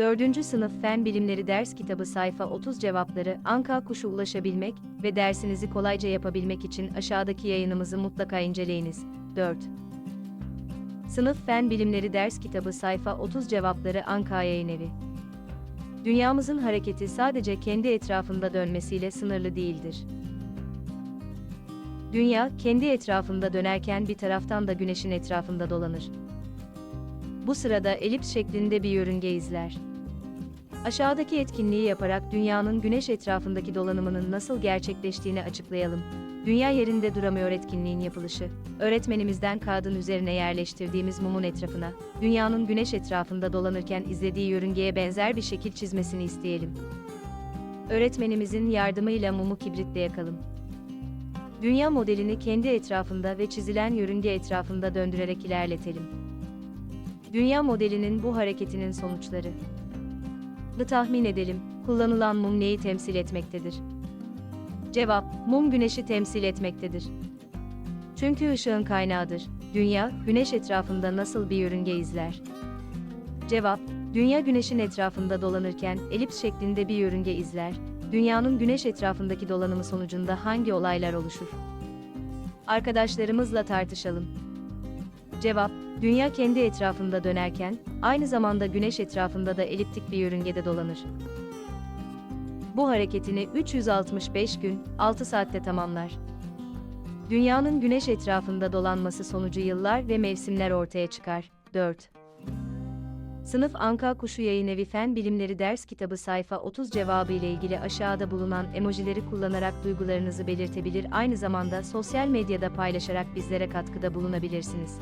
4. Sınıf Fen Bilimleri Ders Kitabı Sayfa 30 Cevapları Anka Kuşu ulaşabilmek ve dersinizi kolayca yapabilmek için aşağıdaki yayınımızı mutlaka inceleyiniz. 4. Sınıf Fen Bilimleri Ders Kitabı Sayfa 30 Cevapları Anka Yayınevi Dünyamızın hareketi sadece kendi etrafında dönmesiyle sınırlı değildir. Dünya, kendi etrafında dönerken bir taraftan da güneşin etrafında dolanır. Bu sırada elips şeklinde bir yörünge izler. Aşağıdaki etkinliği yaparak dünyanın güneş etrafındaki dolanımının nasıl gerçekleştiğini açıklayalım. Dünya yerinde duramıyor etkinliğin yapılışı. Öğretmenimizden kağıdın üzerine yerleştirdiğimiz mumun etrafına, dünyanın güneş etrafında dolanırken izlediği yörüngeye benzer bir şekil çizmesini isteyelim. Öğretmenimizin yardımıyla mumu kibritle yakalım. Dünya modelini kendi etrafında ve çizilen yörünge etrafında döndürerek ilerletelim. Dünya modelinin bu hareketinin sonuçları. The tahmin edelim, kullanılan mum neyi temsil etmektedir? Cevap, mum güneşi temsil etmektedir. Çünkü ışığın kaynağıdır. Dünya, güneş etrafında nasıl bir yörünge izler? Cevap, dünya güneşin etrafında dolanırken elips şeklinde bir yörünge izler. Dünyanın güneş etrafındaki dolanımı sonucunda hangi olaylar oluşur? Arkadaşlarımızla tartışalım. Cevap, dünya kendi etrafında dönerken, aynı zamanda güneş etrafında da eliptik bir yörüngede dolanır. Bu hareketini 365 gün, 6 saatte tamamlar. Dünyanın güneş etrafında dolanması sonucu yıllar ve mevsimler ortaya çıkar. 4. Sınıf Anka Kuşu Yayınevi Fen Bilimleri Ders Kitabı sayfa 30 cevabı ile ilgili aşağıda bulunan emojileri kullanarak duygularınızı belirtebilir aynı zamanda sosyal medyada paylaşarak bizlere katkıda bulunabilirsiniz.